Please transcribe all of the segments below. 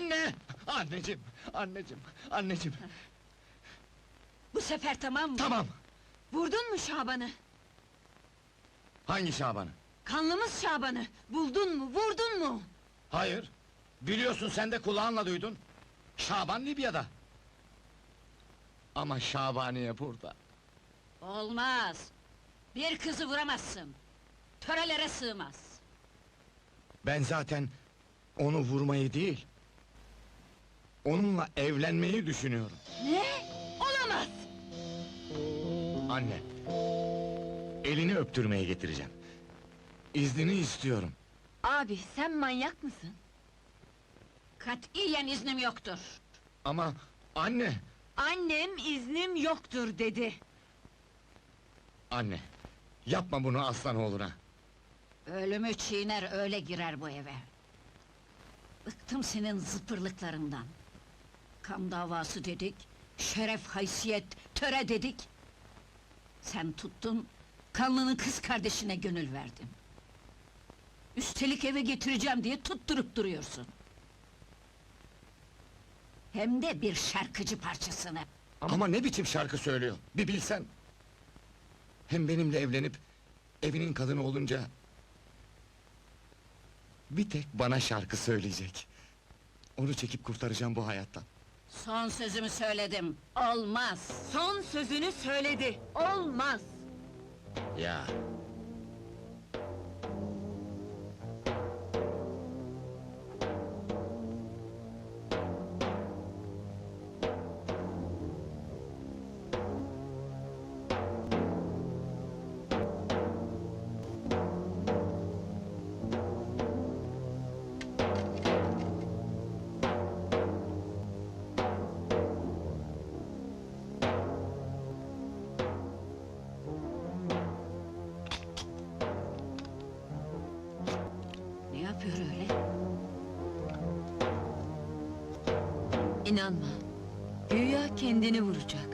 Anne! Anneciğim, anneciğim, anneciğim. Bu sefer tamam mı? Tamam. Vurdun mu Şaban'ı? Hangi Şaban'ı? Kanlımız Şaban'ı! Buldun mu, vurdun mu? Hayır. Biliyorsun sen de kulağınla duydun. Şaban Libya'da. Ama Şabaniye burada. Olmaz! Bir kızı vuramazsın! Törelere sığmaz! Ben zaten onu vurmayı değil... ...onunla evlenmeyi düşünüyorum. Ne? Olamaz! Anne. Elini öptürmeye getireceğim. İznini istiyorum. Abi sen manyak mısın? Katiyen iznim yoktur! Ama anne, Annem iznim yoktur dedi. anne. Yapma bunu aslan oğluna. Ölümü çiğner öyle girer bu eve! Bıktım senin zıpırlıklarından! Kan davası dedik, şeref haysiyet, töre dedik! Sen tuttun, kanlının kız kardeşine gönül verdin! Üstelik eve getireceğim diye tutturup duruyorsun! Hem de bir şarkıcı parçasını! Ama ne biçim şarkı söylüyor, bir bilsen! Hem benimle evlenip... ...evinin kadını olunca... ...bir tek bana şarkı söyleyecek. Onu çekip kurtaracağım bu hayattan. Son sözümü söyledim, olmaz! Son sözünü söyledi. Olmaz. Ya. Öyle? İnanma. Güya kendini vuracak.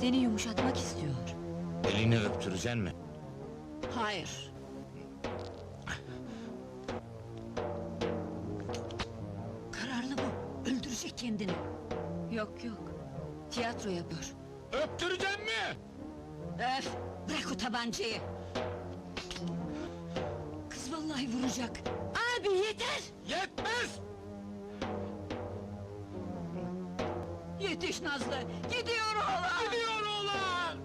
Seni yumuşatmak istiyor. Elini öptüreceksin mi? Hayır! Kararlı bu, öldürecek kendini! Yok yok. Tiyatro yapıyor. Öptüreceksin mi? Öf! Bırak o tabancayı! Vallahi vuracak! Abi yeter. Yetmez! Yetiş Nazlı! Gidiyor oğlan! Gidiyor oğlan!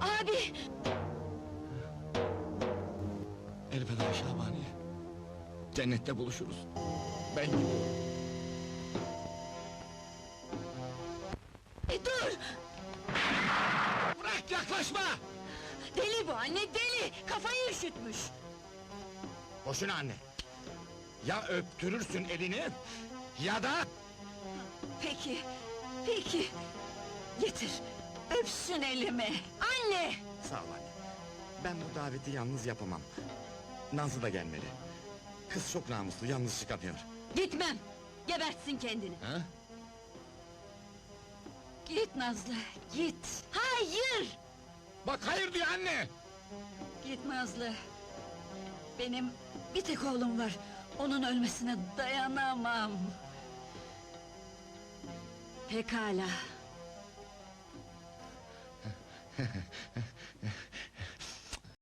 Abi. Elveda Şabaniye. Cennette buluşuruz. Ben gidiyorum. E, dur. Bırak yaklaşma! Deli bu anne deli. Kafayı üşütmüş. Boşuna anne. Ya öptürürsün elini... ...ya da... Peki. Peki. Getir. Öpsün elimi. Anne. Sağ ol anne. Ben bu daveti yalnız yapamam. Nazlı da gelmeli. Kız çok namuslu, yalnız çıkamıyor. Gitmem. Gebertsin kendini. Ha? Git Nazlı, git! Hayır. Bak hayır diyor anne! Git Nazlı! Benim bir tek oğlum var, onun ölmesine dayanamam! Pekala!